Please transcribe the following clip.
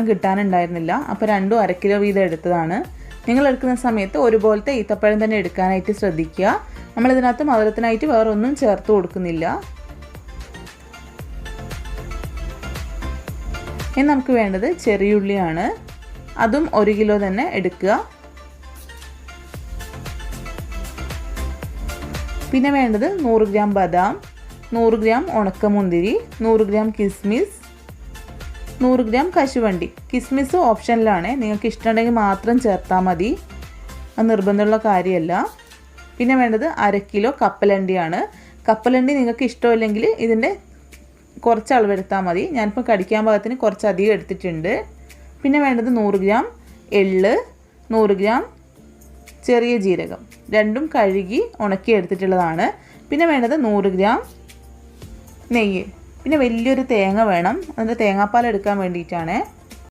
കിട്ടാനുണ്ടായിരുന്നില്ല. അപ്പോൾ രണ്ടും അര കിലോ വീതം എടുത്തതാണ്. നിങ്ങൾ എടുക്കുന്ന സമയത്ത് ഒരുപോലത്തെ ഈത്തപ്പഴം തന്നെ എടുക്കാനായിട്ട് ശ്രദ്ധിക്കുക. നമ്മളിതിനകത്ത് മധുരത്തിനായിട്ട് വേറൊന്നും ചേർത്ത് കൊടുക്കുന്നില്ല. ഇനി നമുക്ക് വേണ്ടത് ചെറിയുള്ളിയാണ് അതും ഒരു കിലോ തന്നെ എടുക്കുക. പിന്നെ വേണ്ടത് നൂറ് ഗ്രാം ബദാം നൂറ് ഗ്രാം ഉണക്കമുന്തിരി നൂറ് ഗ്രാം കിസ്മിസ് നൂറ് ഗ്രാം കശുവണ്ടി. കിസ്മിസ് ഓപ്ഷനിലാണ്. നിങ്ങൾക്ക് ഇഷ്ടമുണ്ടെങ്കിൽ മാത്രം ചേർത്താൽ മതി. അത് നിർബന്ധമുള്ള കാര്യമല്ല. പിന്നെ വേണ്ടത് അര കിലോ കപ്പലണ്ടിയാണ്. കപ്പലണ്ടി നിങ്ങൾക്ക് ഇഷ്ടമില്ലെങ്കിൽ ഇതിന്റെ കുറച്ച് അളവെടുത്താൽ മതി. ഞാനിപ്പോൾ കടിക്കാൻ പാകത്തിന് കുറച്ച് അധികം എടുത്തിട്ടുണ്ട്. പിന്നെ വേണ്ടത് നൂറ് ഗ്രാം എള്ള് നൂറ് ഗ്രാം ചെറിയ ജീരകം. രണ്ടും കഴുകി ഉണക്കി എടുത്തിട്ടുള്ളതാണ് പിന്നെ വേണ്ടത് നൂറ് ഗ്രാം നെയ്യ്. പിന്നെ വലിയൊരു തേങ്ങ വേണം. അതിന്റെ തേങ്ങാപ്പാൽ എടുക്കാൻ വേണ്ടിയിട്ടാണ്.